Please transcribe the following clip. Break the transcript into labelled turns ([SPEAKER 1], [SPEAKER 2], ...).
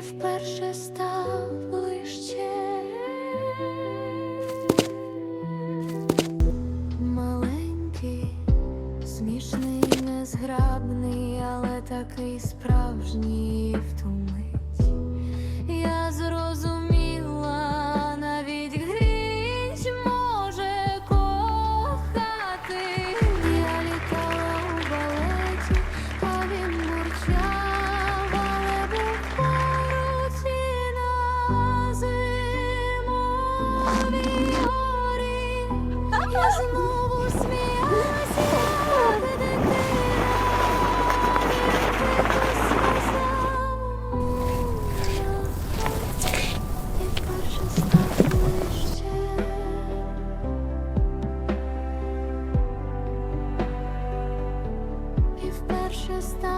[SPEAKER 1] вперше став ближче. Маленький, смішний, незграбний, але такий справжній знову сміялася. І вперше став